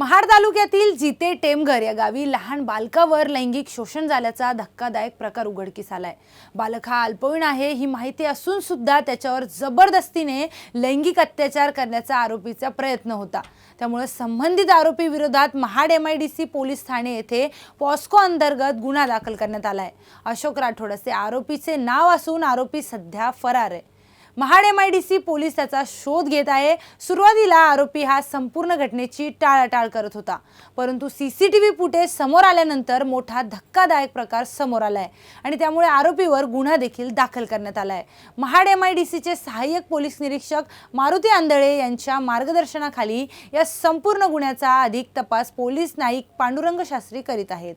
महाड तालुक्यातील जिते टेमघर या गावी लहान बालकावर लैंगिक शोषण झाल्याचा धक्कादायक प्रकार उघडकीस आलाय. बालक हा अल्पवयीन आहे ही माहिती असून सुद्धा त्याच्यावर जबरदस्तीने लैंगिक अत्याचार करण्याचा आरोपीचा प्रयत्न होता. त्यामुळे संबंधित आरोपी विरोधात Mahad M I D C police Thane येथे पॉस्को अंतर्गत गुन्हा दाखल करण्यात आलाय. अशोक राठोड असे आरोपीचे नाव असून आरोपी सध्या फरार आहे. Mahad M I D C police त्याचा शोध घेत आहे. सुरुवातीला आरोपी हा संपूर्ण घटनेची टाळाटाळ करत होता. परंतु C C T V footage समोर आल्यानंतर मोठा धक्कादायक प्रकार समोर आला आहे आणि त्यामुळे आरोपीवर गुन्हा देखील दाखल करण्यात आला आहे महाड एम आय डी सीचे सहाय्यक पोलीस निरीक्षक मारुती आंधळे यांच्या मार्गदर्शनाखाली या संपूर्ण गुन्ह्याचा अधिक तपास पोलीस नाईक पांडुरंग शास्त्री करीत आहेत.